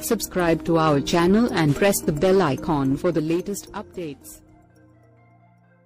Subscribe to our channel and press the bell icon for the latest updates.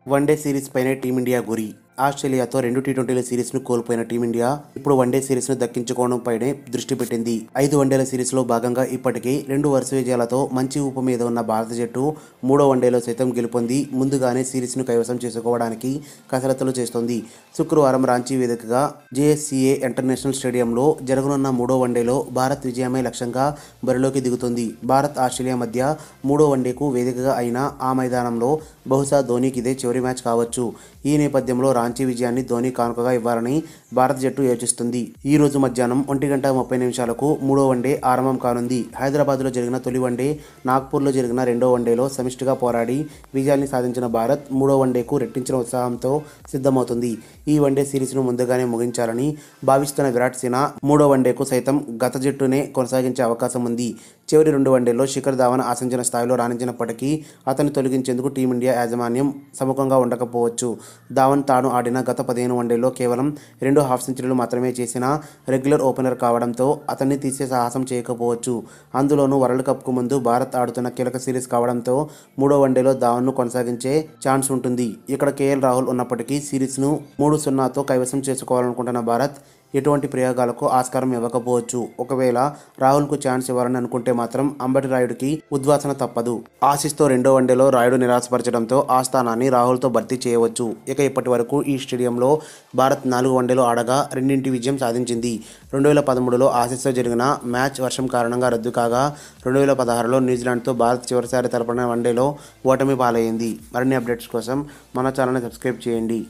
One day series pioneer Team India Guri ఆస్ట్రేలియాతో రెండు tea ట్వంటీల సిరీస్ను కోల్పోయిన team India ఇప్పుడు one day సిరీస్ను దక్కించుకోవడం పైనే దృష్టి పెట్టింది. ఐదు వన్డేల సిరీస్లో భాగంగా ఇప్పటికే రెండు వరుస విజయాలతో మంచి ఊపు మీద ఉన్న భారత జట్టు మూడో వన్డేలో సైతం గెలుపొంది ముందుగానే సిరీస్ను కైవసం చేసుకోవడానికి కసరత్తులు చేస్తోంది. శుక్రవారం రాంచీ వేదికగా జేఎస్సీఏ ఇంటర్నేషనల్ స్టేడియంలో జరగనున్న మూడో వన్డేలో భారత్ విజయమే లక్ష్యంగా బరిలోకి దిగుతుంది. భారత్ ఆస్ట్రేలియా మధ్య మూడో వన్డేకు వేదికగా అయిన ఆ మైదానంలో బహుశా ధోనీకి ఇదే చివరి మ్యాచ్ కావచ్చు. ఈ నేపథ్యంలో రాంచీ విజయాన్ని ధోని కానుకగా ఇవ్వాలని భారత జట్టు యోచిస్తుంది. ఈ రోజు మధ్యాహ్నం ఒంటి గంట ముప్పై నిమిషాలకు మూడో వన్డే ఆరంభం కానుంది. హైదరాబాద్లో జరిగిన తొలి వన్డే నాగ్పూర్లో జరిగిన రెండో వన్డేలో సమిష్టిగా పోరాడి విజయాన్ని సాధించిన భారత్ మూడో వన్డేకు రెట్టించిన ఉత్సాహంతో సిద్ధమవుతుంది. ఈ వన్డే సిరీస్ను ముందుగానే ముగించాలని భావిస్తున్న విరాట్ సేన మూడో వన్డేకు సైతం గత జట్టునే కొనసాగించే అవకాశం ఉంది. చివరి రెండు వన్డేల్లో శిఖర్ ధావన్ ఆశించిన స్థాయిలో రాణించినప్పటికీ అతన్ని తొలగించేందుకు టీమిండియా యాజమాన్యం సముఖంగా ఉండకపోవచ్చు. ధావన్ తాను ఆడిన గత పదిహేను వన్డేల్లో కేవలం రెండు హాఫ్ సెంచరీలు మాత్రమే చేసిన రెగ్యులర్ ఓపెనర్ కావడంతో అతన్ని తీసే సాహసం చేయకపోవచ్చు. అందులోనూ వరల్డ్ కప్కు ముందు భారత్ ఆడుతున్న కీలక సిరీస్ కావడంతో మూడో వన్డేలో ధావన్ను కొనసాగించే ఛాన్స్ ఉంటుంది. ఇక్కడ కేఎల్ రాహుల్ ఉన్నప్పటికీ సిరీస్ను మూడు సున్నాతో కైవసం చేసుకోవాలనుకుంటున్న భారత్ ఎటువంటి ప్రయోగాలకు ఆస్కారం ఇవ్వకపోవచ్చు. ఒకవేళ రాహుల్కు ఛాన్స్ ఇవ్వాలని అనుకుంటే మాత్రం అంబటి రాయుడికి ఉద్వాసన తప్పదు. ఆశిస్తో రెండో వన్డేలో రాయుడు నిరాశపరచడంతో ఆ స్థానాన్ని రాహుల్తో భర్తీ చేయవచ్చు. ఇక ఇప్పటి వరకు ఈ స్టేడియంలో భారత్ నాలుగు వన్డేలు ఆడగా రెండింటి విజయం సాధించింది. రెండు వేల పదమూడులో ఆశిస్తో జరిగిన మ్యాచ్ వర్షం కారణంగా రద్దు కాగా రెండు వేల పదహారులో న్యూజిలాండ్తో భారత్ చివరిసారి తలపడిన వన్డేలో ఓటమి పాలైంది. మరిన్ని అప్డేట్స్ కోసం మన ఛానల్ని సబ్స్క్రైబ్ చేయండి.